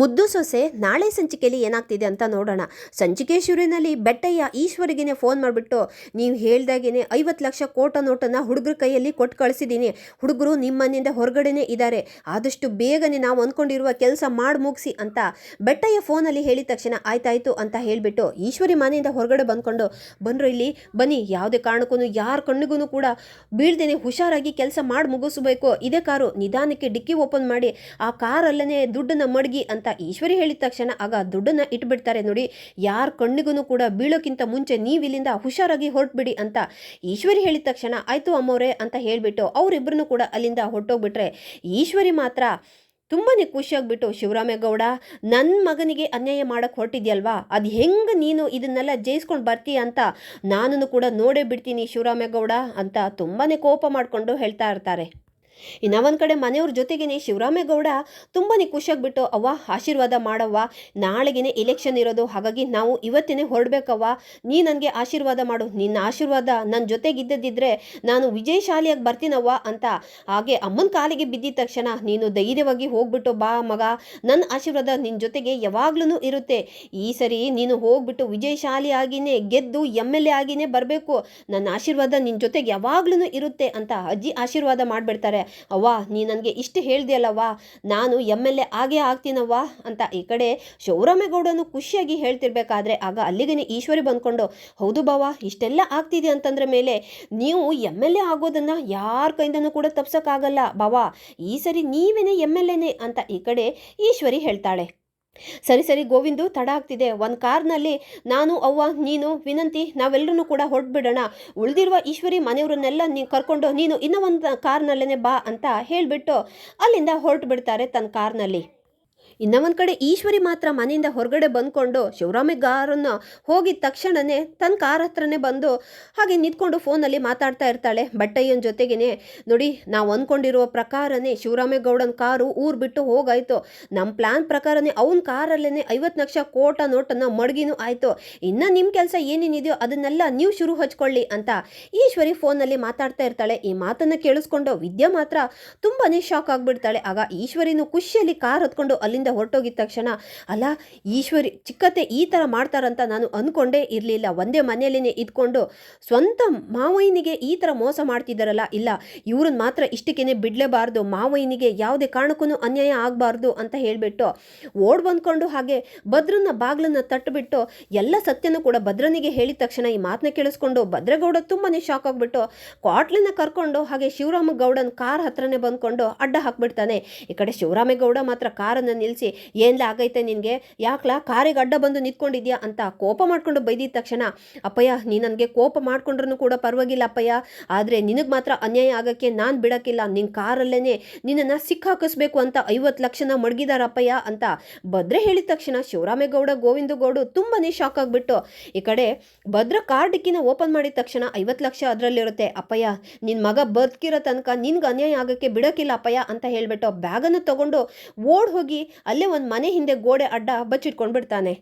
ಮುದ್ದು ಸೊಸೆ ನಾಳೆ ಸಂಚಿಕೆಯಲ್ಲಿ ಏನಾಗ್ತಿದೆ ಅಂತ ನೋಡೋಣ. ಸಂಚಿಕೆ ಶುರುವಿನಲ್ಲಿ ಬೆಟ್ಟಯ್ಯ ಈಶ್ವರಿಗೇನೆ ಫೋನ್ ಮಾಡಿಬಿಟ್ಟು, ನೀವು ಹೇಳ್ದಾಗೇನೆ ಐವತ್ತು ಲಕ್ಷ ಕೋಟ ನೋಟನ್ನು ಹುಡುಗರ ಕೈಯಲ್ಲಿ ಕೊಟ್ಟು ಕಳಿಸಿದ್ದೀನಿ ಹುಡುಗರು ನಿಮ್ಮ ಮನೆಯಿಂದ ಹೊರಗಡೆನೇ ಇದ್ದಾರೆ ಆದಷ್ಟು ಬೇಗನೆ ನಾವು ಅಂದ್ಕೊಂಡಿರುವ ಕೆಲಸ ಮಾಡಿ ಮುಗಿಸಿ ಅಂತ ಬೆಟ್ಟಯ್ಯ ಫೋನಲ್ಲಿ ಹೇಳಿದ ತಕ್ಷಣ ಆಯ್ತಾಯ್ತು ಅಂತ ಹೇಳಿಬಿಟ್ಟು ಈಶ್ವರಿ ಮನೆಯಿಂದ ಹೊರಗಡೆ ಬಂದ್ಕೊಂಡು, ಬಂದರು ಇಲ್ಲಿ, ಬನ್ನಿ. ಯಾವುದೇ ಕಾರಣಕ್ಕೂ ಯಾರ ಕಣ್ಣಿಗೂ ಕೂಡ ಬೀಳ್ದೇನೆ ಹುಷಾರಾಗಿ ಕೆಲಸ ಮಾಡಿ ಮುಗಿಸ್ಬೇಕು. ಇದೇ ಕಾರು ನಿಧಾನಕ್ಕೆ ಡಿಕ್ಕಿ ಓಪನ್ ಮಾಡಿ, ಆ ಕಾರಲ್ಲೇ ದುಡ್ಡನ್ನು ಮಡಗಿ ಅಂತ ಈಶ್ವರಿ ಹೇಳಿದ ತಕ್ಷಣ ಆಗ ದುಡ್ಡನ್ನು ಇಟ್ಬಿಡ್ತಾರೆ ನೋಡಿ. ಯಾರ ಕಣ್ಣಿಗೂ ಕೂಡ ಬೀಳೋಕ್ಕಿಂತ ಮುಂಚೆ ನೀವು ಇಲ್ಲಿಂದ ಹುಷಾರಾಗಿ ಹೊರಟ್ಬಿಡಿ ಅಂತ ಈಶ್ವರಿ ಹೇಳಿದ ತಕ್ಷಣ ಆಯಿತು ಅಮ್ಮವ್ರೆ ಅಂತ ಹೇಳಿಬಿಟ್ಟು ಅವರಿಬ್ಬರನ್ನು ಕೂಡ ಅಲ್ಲಿಂದ ಹೊರಟೋಗ್ಬಿಟ್ರೆ ಈಶ್ವರಿ ಮಾತ್ರ ತುಂಬಾ ಖುಷಿಯಾಗ್ಬಿಟ್ಟು ಶಿವರಾಮೇಗೌಡ ನನ್ನ ಮಗನಿಗೆ ಅನ್ಯಾಯ ಮಾಡಕ್ಕೆ ಹೊರಟಿದ್ಯಲ್ವಾ? ಅದು ಹೆಂಗೆ ನೀನು ಇದನ್ನೆಲ್ಲ ಜಯಿಸ್ಕೊಂಡು ಬರ್ತೀಯ ಅಂತ ನಾನು ಕೂಡ ನೋಡೇ ಬಿಡ್ತೀನಿ ಶಿವರಾಮೇಗೌಡ ಅಂತ ತುಂಬಾ ಕೋಪ ಮಾಡಿಕೊಂಡು ಹೇಳ್ತಾ ಇರ್ತಾರೆ. ಇನ್ನು ಒಂದು ಕಡೆ ಮನೆಯವ್ರ ಜೊತೆಗೇನೆ ಶಿವರಾಮೇಗೌಡ ತುಂಬಾ ಖುಷಿಯಾಗ್ಬಿಟ್ಟು, ಅವ್ವ ಆಶೀರ್ವಾದ ಮಾಡವ್ವ, ನಾಳೆಗೇನೆ ಎಲೆಕ್ಷನ್ ಇರೋದು, ಹಾಗಾಗಿ ನಾವು ಇವತ್ತೇನೆ ಹೊರಡ್ಬೇಕವ್ವ, ನೀ ನನಗೆ ಆಶೀರ್ವಾದ ಮಾಡು, ನಿನ್ನ ಆಶೀರ್ವಾದ ನನ್ನ ಜೊತೆಗಿದ್ದದಿದ್ರೆ ನಾನು ವಿಜಯಶಾಲಿಯಾಗಿ ಬರ್ತೀನವ್ವ ಅಂತ ಹಾಗೆ ಅಮ್ಮನ ಕಾಲಿಗೆ ಬಿದ್ದಿದ ತಕ್ಷಣ ನೀನು ಧೈರ್ಯವಾಗಿ ಹೋಗ್ಬಿಟ್ಟು ಬಾ ಮಗ ನನ್ನ ಆಶೀರ್ವಾದ ನಿನ್ನ ಜೊತೆಗೆ ಯಾವಾಗ್ಲೂ ಇರುತ್ತೆ. ಈ ಸರಿ ನೀನು ಹೋಗ್ಬಿಟ್ಟು ವಿಜಯಶಾಲಿಯಾಗಿನೇ ಗೆದ್ದು ಎಂ ಎಲ್ ಎ ಆಗಿನೇ ಬರಬೇಕು, ನನ್ನ ಆಶೀರ್ವಾದ ನಿನ್ನ ಜೊತೆಗೆ ಯಾವಾಗ್ಲೂ ಇರುತ್ತೆ ಅಂತ ಅಜ್ಜಿ ಆಶೀರ್ವಾದ ಮಾಡಿಬಿಡ್ತಾರೆ. ಅವ್ವ, ನೀ ನನಗೆ ಇಷ್ಟು ಹೇಳ್ದಿಯಲ್ಲವ್ವ? ನಾನು ಎಂ ಎಲ್ ಎ ಆಗೇ ಆಗ್ತೀನವ್ವ ಅಂತ ಈ ಕಡೆ ಶಿವರಾಮೇಗೌಡನು ಖುಷಿಯಾಗಿ ಹೇಳ್ತಿರ್ಬೇಕಾದ್ರೆ ಆಗ ಅಲ್ಲಿಗೇನೆ ಈಶ್ವರಿ ಬಂದ್ಕೊಂಡು, ಹೌದು ಬಾವ ಇಷ್ಟೆಲ್ಲ ಆಗ್ತಿದೆ ಅಂತಂದ್ರೆ ಮೇಲೆ, ನೀವು ಎಂ ಎಲ್ ಎ ಆಗೋದನ್ನು ಯಾರ ಕೈಯಿಂದನೂ ಕೂಡ ತಪ್ಸೋಕ್ಕಾಗಲ್ಲ ಬಾವ ಈ ಸರಿ ನೀವೇನೇ ಎಂ ಎಲ್ ಎನೇ ಅಂತ ಈ ಕಡೆ ಈಶ್ವರಿ ಹೇಳ್ತಾಳೆ. ಸರಿ ಸರಿ, ಗೋವಿಂದು, ತಡ ಆಗ್ತಿದೆ. ಒಂದು ಕಾರ್ನಲ್ಲಿ ನಾನು, ಅವ್ವ, ನೀನು, ವಿನಂತಿ ನಾವೆಲ್ಲರೂ ಕೂಡ ಹೊರಟ್ಬಿಡೋಣ. ಉಳಿದಿರುವ ಈಶ್ವರಿ ಮನೆಯವರನ್ನೆಲ್ಲ ನೀ ಕರ್ಕೊಂಡು ನೀನು ಇನ್ನೂ ಒಂದು ಕಾರ್ನಲ್ಲೇ ಬಾ ಅಂತ ಹೇಳಿಬಿಟ್ಟು ಅಲ್ಲಿಂದ ಹೊರಟು ಬಿಡ್ತಾರೆ ತನ್ನ ಕಾರ್ನಲ್ಲಿ. ಇನ್ನ ಒಂದು ಕಡೆ ಈಶ್ವರಿ ಮಾತ್ರ ಮನೆಯಿಂದ ಹೊರಗಡೆ ಬಂದ್ಕೊಂಡು ಶಿವರಾಮೇಗಾರನ್ನ ಹೋಗಿದ ತಕ್ಷಣನೇ ತನ್ನ ಕಾರ್ ಹತ್ರನೇ ಬಂದು ಹಾಗೆ ನಿಂತ್ಕೊಂಡು ಫೋನಲ್ಲಿ ಮಾತಾಡ್ತಾ ಇರ್ತಾಳೆ. ಬಟ್ಟಯ್ಯನ ಜೊತೆಗೇನೆ, ನೋಡಿ, ನಾವು ಅಂದ್ಕೊಂಡಿರುವ ಪ್ರಕಾರನೇ ಶಿವರಾಮೇಗೌಡನ ಕಾರು ಊರು ಬಿಟ್ಟು ಹೋಗಾಯಿತು. ನಮ್ಮ ಪ್ಲಾನ್ ಪ್ರಕಾರನೇ ಅವನ ಕಾರಲ್ಲೇ ಐವತ್ತು ಲಕ್ಷ ಕೋಟ ನೋಟನ್ನು ಮಡಗಿನೂ ಆಯಿತು. ಇನ್ನು ನಿಮ್ಮ ಕೆಲಸ ಏನೇನಿದೆಯೋ ಅದನ್ನೆಲ್ಲ ನೀವು ಶುರು ಹಚ್ಕೊಳ್ಳಿ ಅಂತ ಈಶ್ವರಿ ಫೋನಲ್ಲಿ ಮಾತಾಡ್ತಾ ಇರ್ತಾಳೆ. ಈ ಮಾತನ್ನು ಕೇಳಿಸ್ಕೊಂಡು ವಿದ್ಯಾ ಮಾತ್ರ ತುಂಬಾ ಶಾಕ್ ಆಗಿಬಿಡ್ತಾಳೆ. ಆಗ ಈಶ್ವರಿನೂ ಖುಷಿಯಲ್ಲಿ ಕಾರ್ ಹತ್ಕೊಂಡು ಅಲ್ಲಿಂದ ಹೊರಟೋಗಿದ ತಕ್ಷಣ, ಅಲ್ಲ, ಈಶ್ವರಿ, ಚಿಕ್ಕತ್ತೆ ಈ ಥರ ಮಾಡ್ತಾರಂತ ನಾನು ಅಂದ್ಕೊಂಡೇ ಇರಲಿಲ್ಲ. ಒಂದೇ ಮನೆಯಲ್ಲೇ ಇದ್ಕೊಂಡು ಸ್ವಂತ ಮಾವಯ್ಯನಿಗೆ ಈ ಥರ ಮೋಸ ಮಾಡ್ತಿದ್ದಾರಲ್ಲ, ಇಲ್ಲ ಇವ್ರನ್ನ ಮಾತ್ರ ಇಷ್ಟಕ್ಕೇನೆ ಬಿಡಲೇಬಾರ್ದು. ಮಾವಯ್ಯನಿಗೆ ಯಾವುದೇ ಕಾರಣಕ್ಕೂ ಅನ್ಯಾಯ ಆಗಬಾರ್ದು, ಅಂತ ಹೇಳಿಬಿಟ್ಟು ಓಡ್ ಬಂದ್ಕೊಂಡು ಹಾಗೆ ಭದ್ರನ ಬಾಗ್ಲನ್ನ ತಟ್ಟುಬಿಟ್ಟು ಎಲ್ಲ ಸತ್ಯನೂ ಕೂಡ ಭದ್ರನಿಗೆ ಹೇಳಿದ ತಕ್ಷಣ ಈ ಮಾತನ್ನ ಕೇಳಿಸ್ಕೊಂಡು ಭದ್ರಗೌಡ ತುಂಬಾ ಶಾಕ್ ಆಗಿಬಿಟ್ಟು ಕ್ವಾಟ್ಲಿನ ಕರ್ಕೊಂಡು ಹಾಗೆ ಶಿವರಾಮ ಗೌಡನ್ ಕಾರ್ ಹತ್ರನೇ ಬಂದ್ಕೊಂಡು ಅಡ್ಡ ಹಾಕ್ಬಿಡ್ತಾನೆ. ಈ ಕಡೆ ಶಿವರಾಮೇಗೌಡ ಮಾತ್ರ ಕಾರನ್ನು ನಿಲ್ಲಿಸಿ ಏನ್ಲ ಆಗೈತೆ ನಿನಗೆ? ಯಾಕ್ಲಾ ಕಾರಿಗೆ ಅಡ್ಡ ಬಂದು ನಿಂತ್ಕೊಂಡಿದ್ಯಾ ಅಂತ ಕೋಪ ಮಾಡ್ಕೊಂಡು ಬೈದಿದ ತಕ್ಷಣ, ಅಪ್ಪಯ್ಯ, ನೀ ನನಗೆ ಕೋಪ ಮಾಡ್ಕೊಂಡ್ರೂ ಕೂಡ ಪರವಾಗಿಲ್ಲ ಅಪ್ಪಯ್ಯ. ಆದರೆ ನಿನಗೆ ಮಾತ್ರ ಅನ್ಯಾಯ ಆಗೋಕ್ಕೆ ನಾನು ಬಿಡೋಕ್ಕಿಲ್ಲ. ನಿನ್ನ ಕಾರಲ್ಲೇ ನಿನ್ನನ್ನು ಸಿಕ್ಕಾಕಿಸ್ಬೇಕು ಅಂತ ಐವತ್ತು ಲಕ್ಷನ ಮಡಗಿದಾರ ಅಪ್ಪಯ್ಯ ಅಂತ ಭದ್ರೆ ಹೇಳಿದ ತಕ್ಷಣ ಶಿವರಾಮೇಗೌಡ ಗೋವಿಂದಗೌಡು ತುಂಬಾ ಶಾಕ್ ಆಗಿಬಿಟ್ಟು, ಈ ಕಡೆ ಭದ್ರ ಕಾರ್ ಡಿಕ್ಕಿನ ಓಪನ್ ಮಾಡಿದ ತಕ್ಷಣ ಐವತ್ತು ಲಕ್ಷ ಅದರಲ್ಲಿರುತ್ತೆ. ಅಪ್ಪಯ್ಯ ನಿನ್ನ ಮಗ ಬದುಕಿರೋ ತನಕ ನಿನ್ಗೆ ಅನ್ಯಾಯ ಆಗೋಕ್ಕೆ ಬಿಡೋಕ್ಕಿಲ್ಲ ಅಪ್ಪಯ್ಯ ಅಂತ ಹೇಳಿಬಿಟ್ಟು ಬ್ಯಾಗನ್ನು ತಗೊಂಡು ಓಡ್ ಹೋಗಿ ಅಲ್ಲೇ ಒಂದು ಮನೆ ಹಿಂದೆ ಗೋಡೆ ಅಡ್ಡ ಬಚ್ಚಿಟ್ಕೊಂಡು ಬಿಡ್ತಾನೆ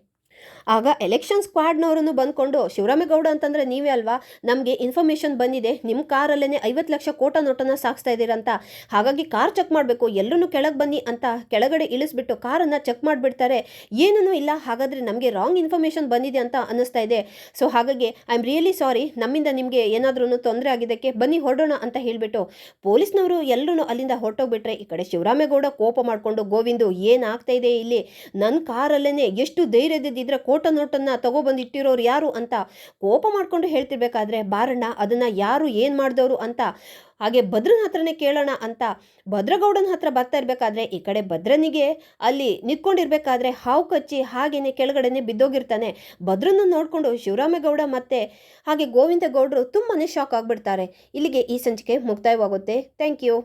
ಆಗ ಎಲೆಕ್ಷನ್ ಸ್ಕ್ವಾಡ್ನವರನ್ನು ಬಂದ್ಕೊಂಡು ಶಿವರಾಮೇಗೌಡ ಅಂತಂದರೆ ನೀವೇ ಅಲ್ವಾ? ನಮಗೆ ಇನ್ಫಾರ್ಮೇಷನ್ ಬಂದಿದೆ. ನಿಮ್ಮ ಕಾರಲ್ಲೇ ಐವತ್ತು ಲಕ್ಷ ಕೋಟ ನೋಟನ್ನು ಸಾಗಿಸ್ತಾ ಇದ್ದೀರಂತ ಹಾಗಾಗಿ ಕಾರ್ ಚೆಕ್ ಮಾಡಬೇಕು ಎಲ್ಲರೂ ಕೆಳಗೆ ಬನ್ನಿ ಅಂತ ಕೆಳಗಡೆ ಇಳಿಸ್ಬಿಟ್ಟು ಕಾರನ್ನು ಚೆಕ್ ಮಾಡಿಬಿಡ್ತಾರೆ. ಏನೂ ಇಲ್ಲ, ಹಾಗಾದರೆ ನಮಗೆ ರಾಂಗ್ ಇನ್ಫಾರ್ಮೇಷನ್ ಬಂದಿದೆ ಅಂತ ಅನ್ನಿಸ್ತಾ ಇದೆ. ಸೊ ಹಾಗಾಗಿ ಐ ಆಮ್ ರಿಯಲಿ ಸಾರಿ ನಮ್ಮಿಂದ ನಿಮಗೆ ಏನಾದ್ರೂ ತೊಂದರೆ ಆಗಿದ್ದಕ್ಕೆ ಬನ್ನಿ ಹೊರಡೋಣ ಅಂತ ಹೇಳಿಬಿಟ್ಟು ಪೊಲೀಸ್ನವರು ಎಲ್ಲರೂ ಅಲ್ಲಿಂದ ಹೊರಟೋಗ್ಬಿಟ್ರೆ ಈ ಕಡೆ ಶಿವರಾಮೇಗೌಡ ಕೋಪ ಮಾಡಿಕೊಂಡು, ಗೋವಿಂದು ಏನಾಗ್ತಾ ಇದೆ ಇಲ್ಲಿ? ನನ್ನ ಕಾರಲ್ಲೇ ಎಷ್ಟು ಧೈರ್ಯದಿದ್ದರೆ ಕೋಟ ನೋಟನ್ನು ತಗೊಬಂದು ಇಟ್ಟಿರೋರು ಯಾರು ಅಂತ ಕೋಪ ಮಾಡ್ಕೊಂಡು ಹೇಳ್ತಿರ್ಬೇಕಾದ್ರೆ ಬಾರಣ್ಣ, ಅದನ್ನು ಯಾರು ಏನು ಮಾಡಿದವರು ಅಂತ ಹಾಗೆ ಭದ್ರನ ಹತ್ರನೇ ಕೇಳೋಣ ಅಂತ ಭದ್ರಗೌಡನ ಹತ್ರ ಬರ್ತಾ ಇರಬೇಕಾದ್ರೆ ಈ ಕಡೆ ಭದ್ರನಿಗೆ ಅಲ್ಲಿ ನಿಂತ್ಕೊಂಡಿರ್ಬೇಕಾದ್ರೆ ಹಾವು ಕಚ್ಚಿ ಹಾಗೇನೆ ಕೆಳಗಡೆನೆ ಬಿದ್ದೋಗಿರ್ತಾನೆ. ಭದ್ರನ ನೋಡಿಕೊಂಡು ಶಿವರಾಮೇಗೌಡ ಮತ್ತೆ ಹಾಗೆ ಗೋವಿಂದ ಗೌಡರು ತುಂಬಾ ಶಾಕ್ ಆಗಿಬಿಡ್ತಾರೆ. ಇಲ್ಲಿಗೆ ಈ ಸಂಚಿಕೆ ಮುಕ್ತಾಯವಾಗುತ್ತೆ. Thank you